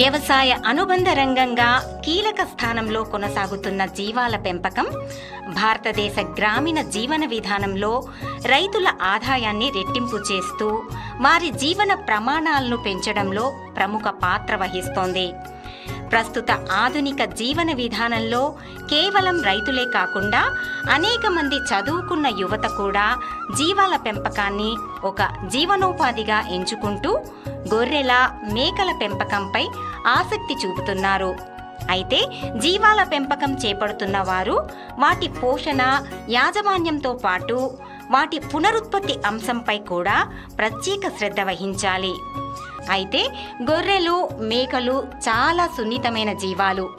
వ్యవసాయ అనుబంధ రంగంగా కీలక స్థానంలో కొనసాగుతున్న జీవాల పెంపకం భారతదేశ గ్రామీణ జీవన విధానంలో రైతుల ఆదాయాన్ని రెట్టింపు చేస్తూ వారి జీవన ప్రమాణాలను పెంచడంలో ప్రముఖ పాత్ర వహిస్తోంది. ప్రస్తుత ఆధునిక జీవన విధానంలో కేవలం రైతులే కాకుండా అనేక మంది చదువుకున్న యువత కూడా జీవాల పెంపకాన్ని ఒక జీవనోపాధిగా ఎంచుకుంటూ గొర్రెల మేకల పెంపకంపై ఆసక్తి చూపుతున్నారు. అయితే జీవాల పెంపకం చేపడుతున్న వారు వాటి పోషణ యాజమాన్యంతో పాటు వాటి పునరుత్పత్తి అంశంపై కూడా ప్రత్యేక శ్రద్ధ వహించాలి. అయితే గొర్రెలు మేకలు చాలా సున్నితమైన జీవాలు.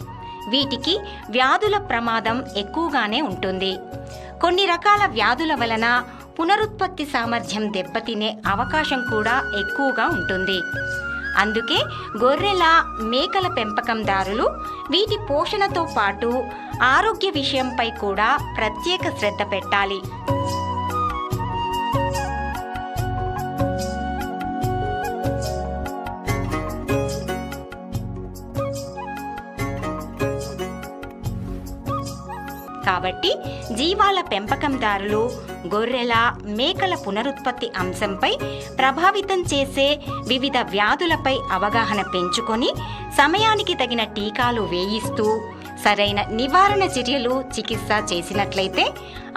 వీటికి వ్యాధుల ప్రమాదం ఎక్కువగానే ఉంటుంది. కొన్ని రకాల వ్యాధుల వలన పునరుత్పత్తి సామర్థ్యం దెబ్బతినే అవకాశం కూడా ఎక్కువగా ఉంటుంది. అందుకే గొర్రెల మేకల పెంపకందారులు వీటి పోషణతో పాటు ఆరోగ్య విషయంపై కూడా ప్రత్యేక శ్రద్ధ పెట్టాలి. కాబట్టి జీవాల పెంపకందారులు గొర్రెల మేకల పునరుత్పత్తి అంశంపై ప్రభావితం చేసే వివిధ వ్యాధులపై అవగాహన పెంచుకొని సమయానికి తగిన టీకాలు వేయిస్తూ సరైన నివారణ చర్యలు చికిత్స చేసినట్లయితే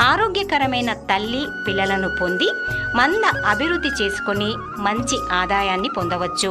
ఆరోగ్యకరమైన తల్లి పిల్లలను పొంది మంద అభివృద్ధి చేసుకొని మంచి ఆదాయాన్ని పొందవచ్చు.